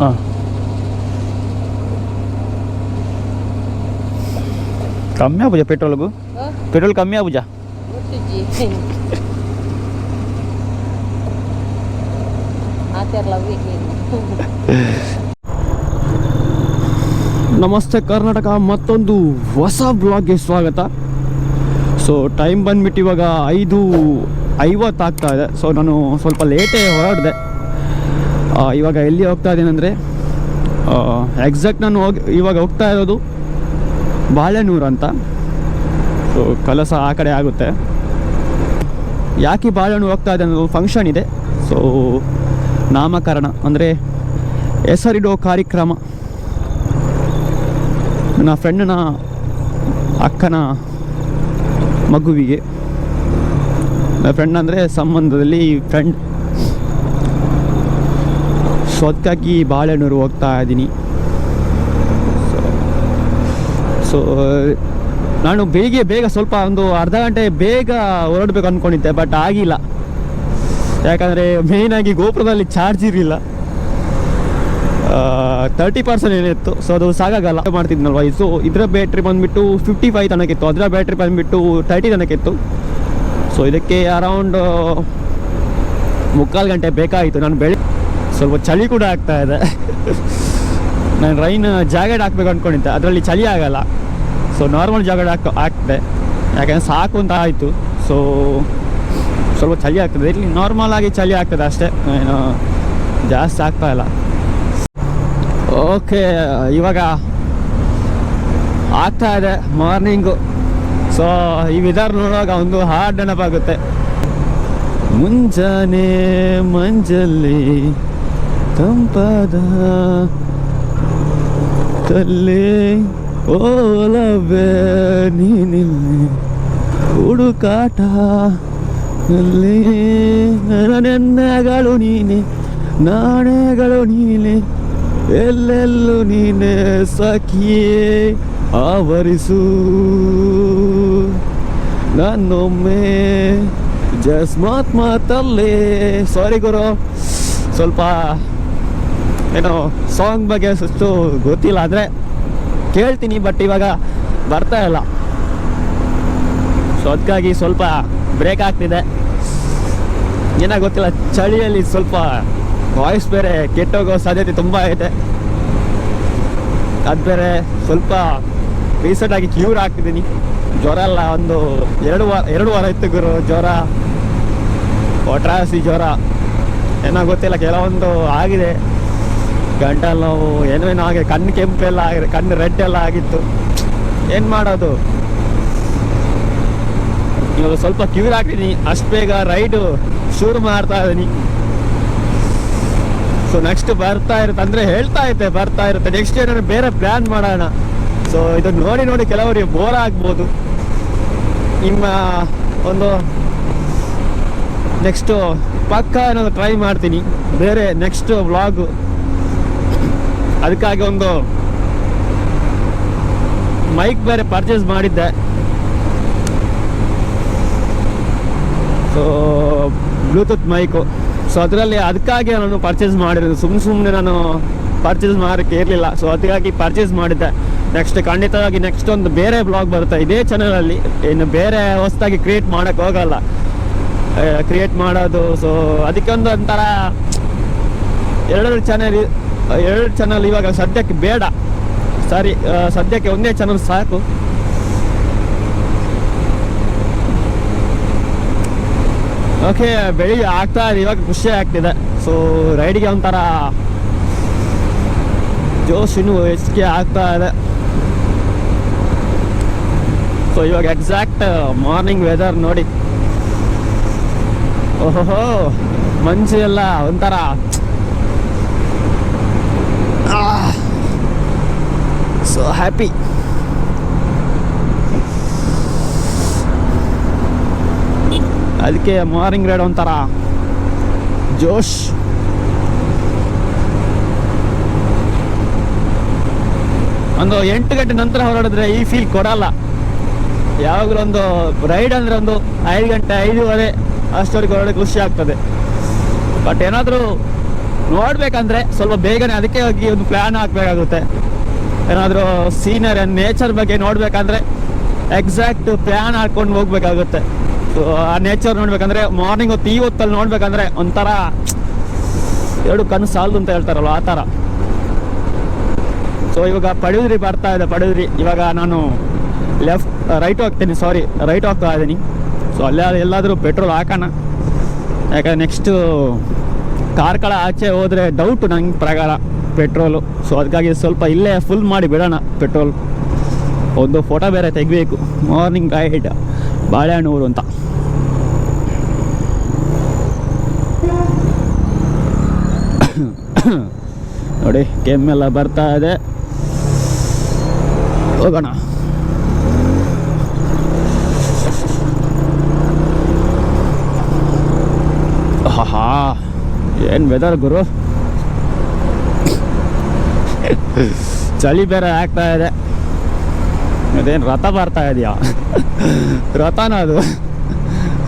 ಹಾಂ. ಕಮ್ಮಿ ಆಗುಜ ಪೆಟ್ರೋಲ್ಗೂ ಪೆಟ್ರೋಲ್ ಕಮ್ಮಿ ಆಚರ್ಲ ನಮಸ್ತೆ ಕರ್ನಾಟಕ ಮತ್ತೊಂದು ಹೊಸ ಬ್ಲಾಗ್ಗೆ ಸ್ವಾಗತ. ಸೊ ಟೈಮ್ ಬಂದ್ಬಿಟ್ಟು ಇವಾಗ ಐದು ಐವತ್ತು ಆಗ್ತಾ ಇದೆ. ಸೊ ನಾನು ಸ್ವಲ್ಪ ಲೇಟೇ ಹೊರಡಿದೆ. ಇವಾಗ ಎಲ್ಲಿ ಹೋಗ್ತಾ ಇದ್ದೀನಿ ಅಂದರೆ ಎಕ್ಸಾಕ್ಟ್ ನಾನು ಹೋಗಿ, ಇವಾಗ ಹೋಗ್ತಾ ಇರೋದು ಬಾಳೆನೂರು ಅಂತ. ಸೊ ಕಲಸ ಆ ಕಡೆ ಆಗುತ್ತೆ. ಯಾಕೆ ಬಾಳೆಹಣ್ಣು ಹೋಗ್ತಾ ಇದೆ ಅನ್ನೋದು ಫಂಕ್ಷನ್ ಇದೆ. ಸೊ ನಾಮಕರಣ ಅಂದರೆ ಹೆಸರಿಡೋ ಕಾರ್ಯಕ್ರಮ. ನನ್ನ ಫ್ರೆಂಡ್ನ ಅಕ್ಕನ ಮಗುವಿಗೆ. ನನ್ನ ಫ್ರೆಂಡ್ ಅಂದರೆ ಸಂಬಂಧದಲ್ಲಿ ಫ್ರೆಂಡ್ ಸೊ ಅದಕ್ಕಾಗಿ ಬಾಳೆಹಣ್ಣೂರು ಹೋಗ್ತಾ ಇದ್ದೀನಿ ಸೊ ನಾನು ಬೇಗ ಬೇಗ ಸ್ವಲ್ಪ ಒಂದು ಅರ್ಧ ಗಂಟೆ ಬೇಗ ಹೊರಡಬೇಕು ಅಂದ್ಕೊಂಡಿದ್ದೆ ಬಟ್ ಆಗಿಲ್ಲ. ಯಾಕಂದರೆ ಮೇಯ್ನಾಗಿ ಗೋಪುರದಲ್ಲಿ ಚಾರ್ಜ್ ಇರಲಿಲ್ಲ. ತರ್ಟಿ ಪರ್ಸೆಂಟ್ ಏನಿತ್ತು ಸೊ ಅದು ಸಾಕಾಗಲ್ಲ. ಮಾಡ್ತಿದ್ನಲ್ವ? ಸೊ ಇದರ ಬ್ಯಾಟ್ರಿ ಬಂದುಬಿಟ್ಟು ಫಿಫ್ಟಿ ಫೈವ್ ತನಕಿತ್ತು ಅದರ ಬ್ಯಾಟ್ರಿ ಬಂದುಬಿಟ್ಟು ತರ್ಟಿ ತನಕಿತ್ತು ಸೊ ಇದಕ್ಕೆ ಅರೌಂಡ್ ಮುಕ್ಕಾಲು ಗಂಟೆ ಬೇಕಾಯಿತು. ನಾನು ಬೆಳಿ ಸ್ವಲ್ಪ ಚಳಿ ಕೂಡ ಆಗ್ತಾ ಇದೆ. ನಾನು ರೈನ್ ಜಾಕೆಟ್ ಹಾಕ್ಬೇಕು ಅಂದ್ಕೊಂಡಿದ್ದೆ ಅದರಲ್ಲಿ ಚಳಿ ಆಗಲ್ಲ. ಸೊ ನಾರ್ಮಲ್ ಜಾಕೆಟ್ ಹಾಕ್, ಹಾಕ್ದೆ. ಯಾಕಂದರೆ ಸಾಕು ಅಂತ ಆಯಿತು. ಸೊ ಸ್ವಲ್ಪ ಚಳಿ ಆಗ್ತದೆ. ಇಲ್ಲಿ ನಾರ್ಮಲ್ ಆಗಿ ಚಳಿ ಆಗ್ತದೆ ಅಷ್ಟೇ. ಏನು, ಜಾಸ್ತಿ ಆಗ್ತಾ ಇಲ್ಲ. ಓಕೆ ಇವಾಗ ಆಗ್ತಾ ಇದೆ ಮಾರ್ನಿಂಗು ಸೊ ಈ ವಿಧಾರ ನೋಡುವಾಗ ಒಂದು ಹಾರ್ಡ್ ನೆನಪಾಗುತ್ತೆ. ಮುಂಜಾನೆ ಮಂಜಲ್ಲಿ ತಂಪಾದ ತಲ್ಲಿ ಓಲವೇ ನೀನಿಲ್ಲಿ ಹುಡುಕಾಟ ಅಲ್ಲಿ ನೆನ್ನೆಗಳು ನೀನೆ, ನಾಣೆಗಳು ನೀನೆ, ಎಲ್ಲೆಲ್ಲೂ ನೀನೆ ಸಖಿಯೇ ಆವರಿಸು. ನನ್ನೊಮ್ಮೆ ಜಸ್ಮಾತ್ ಮಾತಲ್ಲೇ ಸಾರಿ ಗುರು, ಸ್ವಲ್ಪ ಏನೋ ಸಾಂಗ್ ಬಗ್ಗೆ ಸುಸ್ತು ಗೊತ್ತಿಲ್ಲ, ಆದರೆ ಕೇಳ್ತೀನಿ ಬಟ್ ಇವಾಗ ಬರ್ತಾ ಇಲ್ಲ. ಸೊ ಅದಕ್ಕಾಗಿ ಸ್ವಲ್ಪ ಬ್ರೇಕ್ ಆಗ್ತಿದೆ. ಏನೋ ಗೊತ್ತಿಲ್ಲ, ಚಳಿಯಲ್ಲಿ ಸ್ವಲ್ಪ ವಾಯ್ಸ್ ಬೇರೆ ಕೆಟ್ಟೋಗೋ ಸಾಧ್ಯತೆ ತುಂಬ ಐತೆ ಅದು ಬೇರೆ ಸ್ವಲ್ಪ ರೀಸೆಂಟಾಗಿ ಕ್ಯೂರ್ ಆಗ್ತಿದ್ದೀನಿ ಜ್ವರ ಎಲ್ಲ ಒಂದು ಎರಡು ವಾರ ಎರಡು ವಾರ ಇತ್ತು ಗುರು, ಜ್ವರ. ಒಟ್ರಾಸಿ ಜ್ವರ. ಏನೋ ಗೊತ್ತಿಲ್ಲ, ಕೆಲವೊಂದು ಆಗಿದೆ. ಗಂಟಲು ನೋವು ಏನೋ ಏನೋ ಆಗಿದೆ. ಕಣ್ಣು ಕೆಂಪೆಲ್ಲ ಆಗಿ ಕಣ್ಣು ರೆಡ್ ಎಲ್ಲ ಆಗಿತ್ತು. ಏನು ಮಾಡೋದು? ಇವಾಗ ಸ್ವಲ್ಪ ಕ್ಯೂರ್ ಆಗ್ತೀನಿ ಅಷ್ಟು ಬೇಗ ರೈಡು ಶುರು ಮಾಡ್ತಾ ಇದ್ದೀನಿ. ಸೊ ನೆಕ್ಸ್ಟ್ ಬರ್ತಾ ಇರುತ್ತೆ. ಅಂದರೆ ಹೇಳ್ತಾ ಇದ್ದೆ, ಬರ್ತಾ ಇರುತ್ತೆ. ನೆಕ್ಸ್ಟ್ ಏನಾದ್ರು ಬೇರೆ ಪ್ಲ್ಯಾನ್ ಮಾಡೋಣ. ಸೊ ಇದು ನೋಡಿ ನೋಡಿ ಕೆಲವರಿಗೆ ಬೋರ್ ಆಗ್ಬೋದು. ನಿಮ್ಮ ಒಂದು ನೆಕ್ಸ್ಟು ಪಕ್ಕ ಏನಾದ್ರು ಟ್ರೈ ಮಾಡ್ತೀನಿ. ಬೇರೆ ನೆಕ್ಸ್ಟ್ ವ್ಲಾಗು ಅದಕ್ಕಾಗಿ ಒಂದು ಮೈಕ್ ಬೇರೆ ಪರ್ಚೇಸ್ ಮಾಡಿದ್ದೆ. ಸೊ ಬ್ಲೂಟೂತ್ ಮೈಕು ಸೊ ಅದರಲ್ಲಿ ಅದಕ್ಕಾಗಿ ನಾನು ಪರ್ಚೇಸ್ ಮಾಡಿರೋದು. ಸುಮ್ಮನೆ ಸುಮ್ಮನೆ ನಾನು ಪರ್ಚೇಸ್ ಮಾಡೋಕ್ಕೆ ಇರಲಿಲ್ಲ. ಸೊ ಅದಕ್ಕಾಗಿ ಪರ್ಚೇಸ್ ಮಾಡಿದ್ದೆ. ನೆಕ್ಸ್ಟ್ ಖಂಡಿತವಾಗಿ ನೆಕ್ಸ್ಟ್ ಒಂದು ಬೇರೆ ಬ್ಲಾಗ್ ಬರುತ್ತೆ. ಇದೇ ಚಾನಲಲ್ಲಿ ಇನ್ನು ಬೇರೆ ಹೊಸದಾಗಿ ಕ್ರಿಯೇಟ್ ಮಾಡೋಕ್ಕೆ ಹೋಗಲ್ಲ. ಕ್ರಿಯೇಟ್ ಮಾಡೋದು. ಸೊ ಅದಕ್ಕೊಂದು ಒಂಥರ ಎರಡೆರಡು ಚಾನಲ್ ಎರಡು ಚಾನಲ್ ಇವಾಗ ಸದ್ಯಕ್ಕೆ ಬೇಡ. ಸಾರಿ ಸದ್ಯಕ್ಕೆ ಒಂದೇ ಚಾನಲ್ ಸಾಕು. ಓಕೆ ಬೆಳಿ ಆಗ್ತಾ ಇದೆ, ಇವಾಗ ಖುಷಿ ಆಗ್ತಿದೆ. ಸೊ ರೈಡಿಗೆ ಒಂಥರ ಜೋಶ್ ಇನ್ನೂ ಹೆಚ್ಚಿಗೆ ಆಗ್ತಾ ಇದೆ. ಸೊ ಇವಾಗ ಎಕ್ಸಾಕ್ಟ್ ಮಾರ್ನಿಂಗ್ ವೆದರ್ ನೋಡಿ. ಓಹೋ ಮಂಜು ಎಲ್ಲ ಒಂಥರ ಸೊ ಹ್ಯಾಪಿ ಅದಕ್ಕೆ ಮಾರ್ನಿಂಗ್ ರೈಡ್ ಒಂಥರ. ಜೋಶ್. ಒಂದು ಎಂಟು ಗಂಟೆ ನಂತರ ಹೊರಡಿದ್ರೆ ಈ ಫೀಲ್ ಕೊಡಲ್ಲ. ಯಾವಾಗಲೂ ಒಂದು ರೈಡ್ ಅಂದರೆ ಒಂದು ಐದು ಗಂಟೆ, ಐದೂವರೆ ಅಷ್ಟೊರೆಗೆ ಹೊರಡೋಕೆ ಖುಷಿ ಆಗ್ತದೆ. ಬಟ್ ಏನಾದರೂ ನೋಡಬೇಕಂದ್ರೆ ಸ್ವಲ್ಪ ಬೇಗನೆ ಅದಕ್ಕೆ ಹೋಗಿ ಒಂದು ಪ್ಲ್ಯಾನ್ ಹಾಕ್ಬೇಕಾಗುತ್ತೆ. ಏನಾದರೂ ಸೀನರಿ ನೇಚರ್ ಬಗ್ಗೆ ನೋಡಬೇಕಂದ್ರೆ ಎಕ್ಸಾಕ್ಟ್ ಪ್ಲ್ಯಾನ್ ಹಾಕೊಂಡು ಹೋಗ್ಬೇಕಾಗುತ್ತೆ. ಆ ನೇಚರ್ ನೋಡ್ಬೇಕಂದ್ರೆ ಮಾರ್ನಿಂಗ್ ಹೊತ್ತು ಈ ಹೊತ್ತಲ್ಲಿ ನೋಡ್ಬೇಕಂದ್ರೆ ಒಂಥರ ಎರಡು ಕಣ್ಣು ಸಾಲದು ಅಂತ ಹೇಳ್ತಾರಲ್ಲ ಆ ಥರ. ಸೊ ಇವಾಗ ಪಡುದ್ರಿ ಬರ್ತಾ ಇದೆ, ಪಡುದ್ರಿ. ಇವಾಗ ನಾನು ಲೆಫ್ಟ್ ರೈಟ್ ಹೋಗ್ತೀನಿ ಸಾರಿ ರೈಟ್ ಹೋಗ್ತಾ ಇದ್ದೀನಿ ಸೊ ಅಲ್ಲೇ ಎಲ್ಲಾದರೂ ಪೆಟ್ರೋಲ್ ಹಾಕೋಣ. ಯಾಕಂದ್ರೆ ನೆಕ್ಸ್ಟು ಕಾರ್ಕಳ ಆಚೆ ಹೋದರೆ ಡೌಟು ನಂಗೆ ಪ್ರಕಾರ ಪೆಟ್ರೋಲು. ಸೊ ಅದಕ್ಕಾಗಿ ಸ್ವಲ್ಪ ಇಲ್ಲೇ ಫುಲ್ ಮಾಡಿ ಬಿಡೋಣ ಪೆಟ್ರೋಲ್. ಒಂದು ಫೋಟೋ ಬೇರೆ ತೆಗಿಬೇಕು. ಮಾರ್ನಿಂಗ್ ಗೈಡ್ ಬಾಳೆಹಣ್ಣೂರು ಅಂತ. ನೋಡಿ ಕೆಮ್ಮೆಲ್ಲ ಬರ್ತಾ ಇದೆ. ಹೋಗೋಣ. ಹಾ ಏನು ವೆದರ್ ಗುರು? ಚಳಿ ಬೇರೆ ಆಗ್ತಾ ಇದೆ. ಅದೇನು ರಥ ಬರ್ತಾ ಇದೆಯಾ? ರಥನ ಅದು?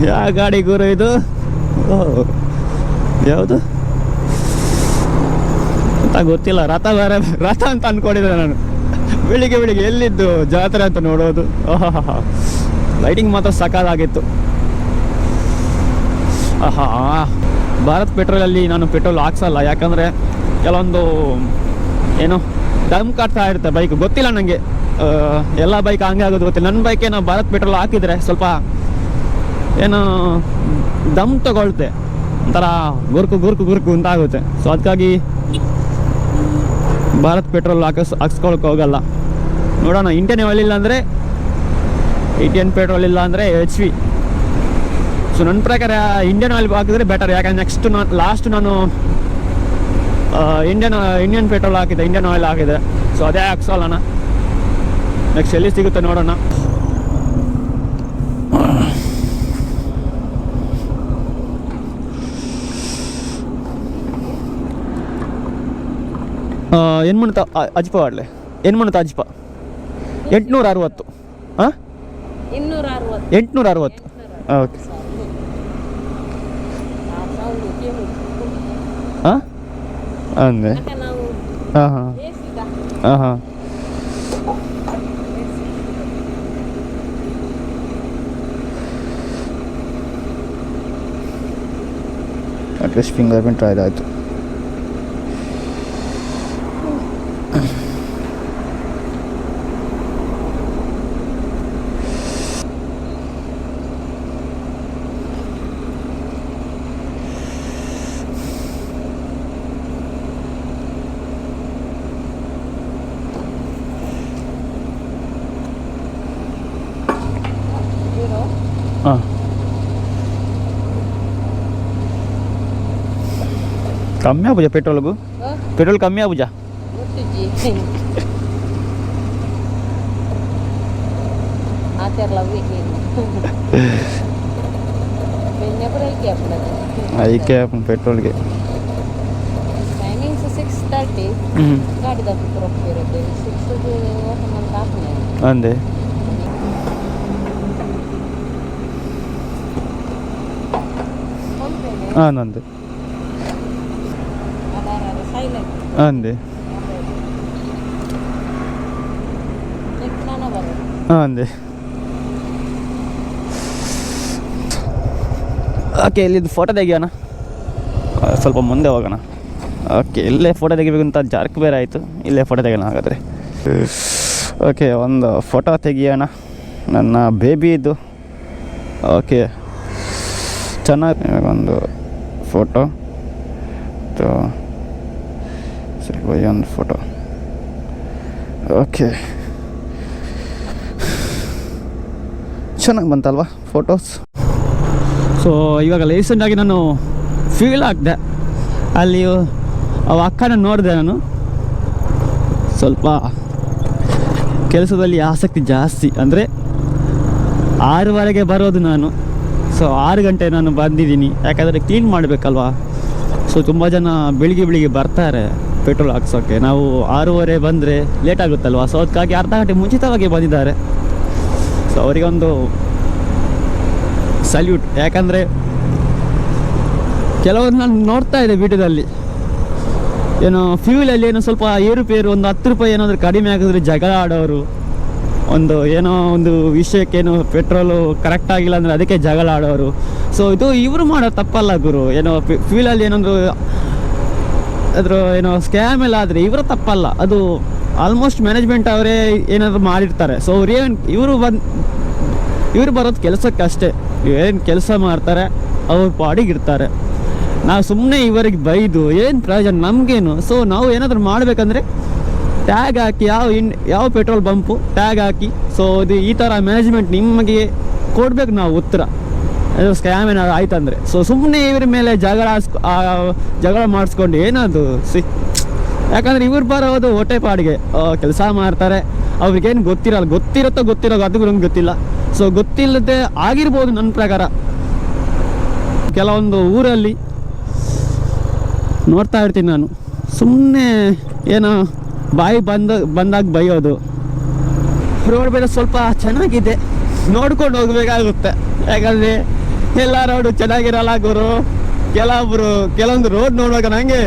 ಯಾವ ಗಾಡಿ ಗುರು ಇದು? ಯಾವುದು? ಅಂತ ಗೊತ್ತಿಲ್ಲ, ರಥ ಬೇರೆ, ರಥ ಅಂತ ಅನ್ಕೊಂಡಿದ್ದೆ ನಾನು. ಬೆಳಿಗ್ಗೆ ಬೆಳಿಗ್ಗೆ ಎಲ್ಲಿದ್ದು ಜಾತ್ರೆ ಅಂತ ನೋಡೋದು. ಲೈಟಿಂಗ್ ಮಾತ್ರ ಸಕಾಲಾಗಿತ್ತು ಆಹಾ. ಭಾರತ್ ಪೆಟ್ರೋಲಲ್ಲಿ ನಾನು ಪೆಟ್ರೋಲ್ ಹಾಕ್ಸಲ್ಲ, ಯಾಕಂದರೆ ಕೆಲವೊಂದು ಏನು ದಮ್ ಕಾಡ್ತಾ ಇರುತ್ತೆ ಬೈಕ್ ಗೊತ್ತಿಲ್ಲ ನನಗೆ ಎಲ್ಲ ಬೈಕ್ ಹಂಗೆ ಆಗೋದು ಗೊತ್ತಿಲ್ಲ. ನನ್ನ ಬೈಕ್ ಏನೋ ಭಾರತ್ ಪೆಟ್ರೋಲ್ ಹಾಕಿದ್ರೆ ಸ್ವಲ್ಪ ಏನು ದಮ್ ತಗೊಳ್ತೆ. ಒಂಥರ ಗುರುಕು ಗುರುಕು ಗುರುಕು ಅಂತ ಆಗುತ್ತೆ. ಸೊ ಅದಕ್ಕಾಗಿ ಭಾರತ್ ಪೆಟ್ರೋಲ್ ಹಾಕಿಸ್ ಹಾಕ್ಸ್ಕೊಳಕ್ಕೆ ಹೋಗಲ್ಲ. ನೋಡೋಣ, ಇಂಡಿಯನ್ ಆಯಿಲ್ ಇಲ್ಲ ಅಂದರೆ, ಇಂಡಿಯನ್ ಪೆಟ್ರೋಲ್ ಇಲ್ಲ ಅಂದರೆ ಎಚ್ ವಿ ಸೊ ನನ್ನ ಪ್ರಕಾರ ಇಂಡಿಯನ್ ಆಯಿಲ್ ಹಾಕಿದ್ರೆ ಬೆಟರ್ ಯಾಕಂದ್ರೆ ನೆಕ್ಸ್ಟ್ ನಾನು ಲಾಸ್ಟ್ ನಾನು ಇಂಡಿಯನ್ ಇಂಡಿಯನ್ ಪೆಟ್ರೋಲ್ ಹಾಕಿದೆ ಇಂಡಿಯನ್ ಆಯಿಲ್ ಹಾಕಿದೆ. ಸೊ ಅದೇ ಹಾಕ್ಸೋಲ್ಲಣ್ಣ ನೆಕ್ಸ್ಟ್ ಎಲ್ಲಿ ಸಿಗುತ್ತೆ ನೋಡೋಣ. ಏನು ಮಾಡ್ತಾ ಅಜ್ಪ ಆಡಲೆ ಏನು ಮಾಡ್ತಾ ಅಜ್ಪ ಎಂಟುನೂರ ಅರವತ್ತು ಹಾಂ ಎಂಟುನೂರ ಅರವತ್ತು ಓಕೆ. ಹಾಂ ಅಂದೆ ಹಾಂ ಹಾಂ. ಹಾಂ ಹಾಂ. ಅಟ್ಲೀಸ್ಟ್ ಫಿಂಗರ್ ಪ್ರಿಂಟ್ ಆಯ್ತು. ಹಾಂ ಕಮ್ಮಿ ಆಗುಜ ಪೆಟ್ರೋಲ್ಗೂ ಪೆಟ್ರೋಲ್ ಕಮ್ಮಿ ಆಗುಜ ಗೊತ್ತಿಜ್ಜಿ ಆಚೆಲ್ಲ ಬೇಕೇನು ಬೆನ್ನೆ ಬರಲಿಕ್ಕೆ ಆಗ್ತದೆ ಅದಕ್ಕೆ ಪೆಟ್ರೋಲ್ಗೆ ಟೈಮಿಂಗ್ಸ್ ಹಾಂ, ನಂದು. ಅಂದೆ ಅಂದೆ ಓಕೆ ಇಲ್ಲಿದ್ದು ಫೋಟೋ ತೆಗಿಯೋಣ. ಸ್ವಲ್ಪ ಮುಂದೆ ಹೋಗೋಣ. ಓಕೆ, ಇಲ್ಲೇ ಫೋಟೋ ತೆಗಿಬೇಕು ಅಂತ ಜಾರ್ಕ್ ಬೇರೆ ಆಯಿತು. ಇಲ್ಲೇ ಫೋಟೋ ತೆಗೋಣ ಹಾಗಾದರೆ. ಓಕೆ, ಒಂದು ಫೋಟೋ ತೆಗಿಯೋಣ. ನನ್ನ ಬೇಬಿ ಇದು. ಓಕೆ. ಚೆನ್ನಾಗಿ ಒಂದು ಫೋಟೋ ಸರಿ ಸ್ವಲ್ಪ ಒಂದು ಫೋಟೋ ಓಕೆ ಚೆನ್ನಾಗಿ ಬಂತಲ್ವಾ ಫೋಟೋಸ್ ಸೊ ಇವಾಗ ರೀಸೆಂಟಾಗಿ ನಾನು ಫೀಲ್ ಆಗಿದೆ. ಅಲ್ಲಿ ಅವ ಅಕ್ಕನ ನೋಡಿದೆ ನಾನು. ಸ್ವಲ್ಪ ಕೆಲಸದಲ್ಲಿ ಆಸಕ್ತಿ ಜಾಸ್ತಿ. ಅಂದರೆ ಆರೂವರೆಗೆ ಬರೋದು ನಾನು. ಸೊ ಆರು ಗಂಟೆ ನಾನು ಬಂದಿದ್ದೀನಿ. ಯಾಕಂದರೆ ಕ್ಲೀನ್ ಮಾಡಬೇಕಲ್ವಾ? ಸೊ ತುಂಬ ಜನ ಬೆಳಿಗ್ಗೆ ಬೆಳಿಗ್ಗೆ ಬರ್ತಾರೆ ಪೆಟ್ರೋಲ್ ಹಾಕ್ಸೋಕ್ಕೆ ನಾವು ಆರೂವರೆ ಬಂದರೆ ಲೇಟ್ ಆಗುತ್ತಲ್ವಾ? ಸೊ ಅದಕ್ಕಾಗಿ ಅರ್ಧ ಗಂಟೆ ಮುಂಚಿತವಾಗಿ ಬಂದಿದ್ದಾರೆ. ಸೊ ಅವರಿಗೊಂದು ಸಲ್ಯೂಟ್ ಯಾಕಂದರೆ ಕೆಲವರು ನಾನು ನೋಡ್ತಾ ಇದ್ದೆ ವಿಡಿಯೋದಲ್ಲಿ ಏನೋ ಫ್ಯೂಲಲ್ಲಿ ಏನೋ ಸ್ವಲ್ಪ ಏರುಪೇರು ಒಂದು ಹತ್ತು ರೂಪಾಯಿ ಏನಾದರೂ ಕಡಿಮೆ ಆಗಿದ್ರೆ ಜಗಳ ಆಡೋರು. ಒಂದು ಏನೋ ಒಂದು ವಿಷಯಕ್ಕೇನು ಪೆಟ್ರೋಲು ಕರೆಕ್ಟ್ ಆಗಿಲ್ಲ ಅಂದರೆ ಅದಕ್ಕೆ ಜಗಳ ಆಡೋರು. ಸೊ ಇದು ಇವರು ಮಾಡೋ ತಪ್ಪಲ್ಲ ಗುರು. ಏನೋ ಫ್ಯೂಲಲ್ಲಿ ಏನೊಂದು ಅದ್ರ ಏನೋ ಸ್ಕ್ಯಾಮ್ ಎಲ್ಲ ಆದರೆ ಇವರ ತಪ್ಪಲ್ಲ. ಅದು ಆಲ್ಮೋಸ್ಟ್ ಮ್ಯಾನೇಜ್ಮೆಂಟ್ ಅವರೇ ಏನಾದರೂ ಮಾಡಿರ್ತಾರೆ. ಸೊ ಅವ್ರೇನು ಇವರು ಬಂದು, ಇವರು ಬರೋದು ಕೆಲಸಕ್ಕೆ ಅಷ್ಟೇ. ಏನು ಕೆಲಸ ಮಾಡ್ತಾರೆ, ಅವ್ರ ಪಾಡಿಗೆ ಇರ್ತಾರೆ. ನಾವು ಸುಮ್ಮನೆ ಇವರಿಗೆ ಬೈದು, ಏನು ಪ್ರಯೋಜನ? ನಮಗೇನು? ಸೊ ನಾವು ಏನಾದರೂ ಮಾಡಬೇಕಂದ್ರೆ ಟ್ಯಾಗ್ ಹಾಕಿ ಯಾವ ಇನ್ ಯಾವ ಪೆಟ್ರೋಲ್ ಪಂಪು ಟ್ಯಾಗ್ ಹಾಕಿ. ಸೊ ಇದು ಈ ಥರ ಮ್ಯಾನೇಜ್ಮೆಂಟ್ ನಿಮಗೆ ಕೊಡ್ಬೇಕು ನಾವು ಉತ್ತರ. ಅದು ಸ್ಕ್ಯಾಮ್ ಏನಾದ್ರು ಆಯ್ತಂದ್ರೆ ಸೊ ಸುಮ್ಮನೆ ಇವ್ರ ಮೇಲೆ ಜಗಳ ಜಗಳ ಮಾಡಿಸ್ಕೊಂಡು ಏನದು ಸಿ ಯಾಕಂದ್ರೆ ಇವ್ರು ಬರೋದು ಹೊಟ್ಟೆ ಪಾಡಿಗೆ ಕೆಲಸ ಮಾಡ್ತಾರೆ. ಅವ್ರಿಗೇನು ಗೊತ್ತಿರಲ್ಲ. ಗೊತ್ತಿರುತ್ತೋ ಗೊತ್ತಿರೋ ಅದು ನಮ್ಗೆ ಗೊತ್ತಿಲ್ಲ. ಸೊ ಗೊತ್ತಿಲ್ಲದೆ ಆಗಿರ್ಬೋದು ನನ್ನ ಪ್ರಕಾರ. ಕೆಲವೊಂದು ಊರಲ್ಲಿ ನೋಡ್ತಾ ಇರ್ತೀನಿ ನಾನು. ಸುಮ್ಮನೆ ಏನೋ ಬಾಯಿ ಬಂದ, ಬಂದಾಗ ಬೈಯೋದು. ರೋಡ್ ಮೇಲೆ ಸ್ವಲ್ಪ ಚೆನ್ನಾಗಿದೆ. ನೋಡ್ಕೊಂಡು ಹೋಗ್ಬೇಕಾಗುತ್ತೆ. ಯಾಕಂದ್ರೆ ಎಲ್ಲ ರೋಡು ಚೆನ್ನಾಗಿರಲ್ಲ ಗುರು. ಕೆಲವೊಬ್ರು, ಕೆಲವೊಂದು ರೋಡ್ ನೋಡುವಾಗ ನಂಗೆ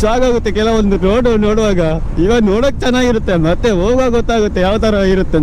ಶಾಕ್ ಆಗುತ್ತೆ. ಕೆಲವೊಂದು ರೋಡ್ ನೋಡುವಾಗ ಇವಾಗ ನೋಡೋಕೆ ಚೆನ್ನಾಗಿರುತ್ತೆ. ಮತ್ತೆ ಹೋಗುವಾಗ ಗೊತ್ತಾಗುತ್ತೆ ಯಾವ ಥರ ಇರುತ್ತೆ